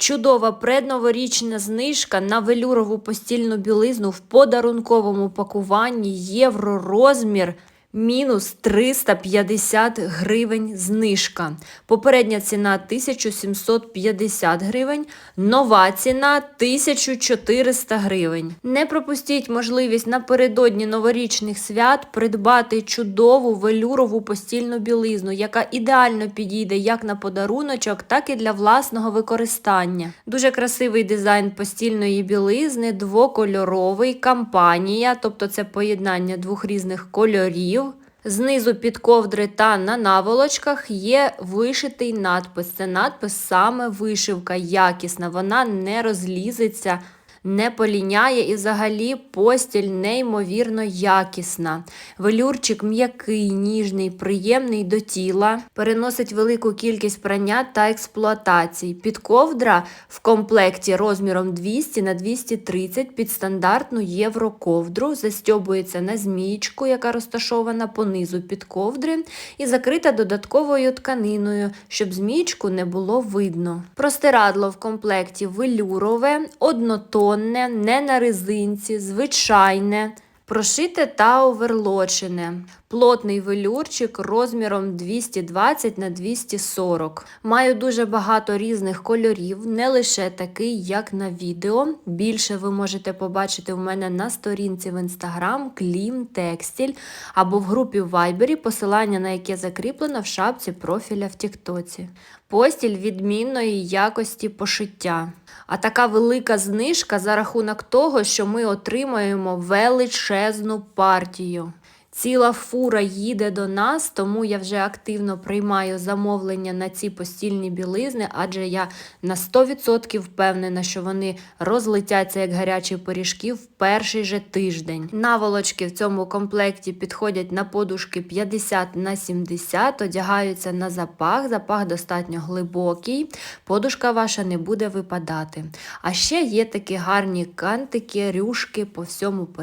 Чудова предноворічна знижка на велюрову постільну білизну в подарунковому пакуванні євро розмір. Мінус 350 гривень знижка. Попередня ціна 1750 гривень, нова ціна 1400 гривень. Не пропустіть можливість напередодні новорічних свят придбати чудову велюрову постільну білизну, яка ідеально підійде як на подаруночок, так і для власного використання. Дуже красивий дизайн постільної білизни, двокольоровий, кампанія, тобто це поєднання двох різних кольорів. Знизу під ковдри та на наволочках є вишитий надпис. Це надпис саме вишивка, якісна, вона не розлізеться. Не поліняє і взагалі постіль неймовірно якісна. Велюрчик м'який, ніжний, приємний до тіла, переносить велику кількість прання та експлуатацій. Підковдра в комплекті розміром 200 на 230 під стандартну євроковдру, застьобується на змієчку, яка розташована понизу підковдри, і закрита додатковою тканиною, щоб змієчку не було видно. Простирадло в комплекті велюрове, однотонне, не на резинці, звичайне. Прошите та оверлочене. Плотний велюрчик розміром 220 на 240. Маю дуже багато різних кольорів, не лише такий, як на відео. Більше ви можете побачити в мене на сторінці в інстаграм Клім Текстіль або в групі в посилання на яке закріплено в шапці профіля в Тіктоці. Постіль відмінної якості пошиття. А така велика знижка за рахунок того, що ми отримаємо величезну партію. Ціла фура їде до нас, тому я вже активно приймаю замовлення на ці постільні білизни, адже я на 100% впевнена, що вони розлетяться як гарячі пиріжки в перший же тиждень. Наволочки в цьому комплекті підходять на подушки 50 на 70, одягаються на запах. Запах достатньо глибокий, подушка ваша не буде випадати. А ще є такі гарні кантики, рюшки по всьому периметру.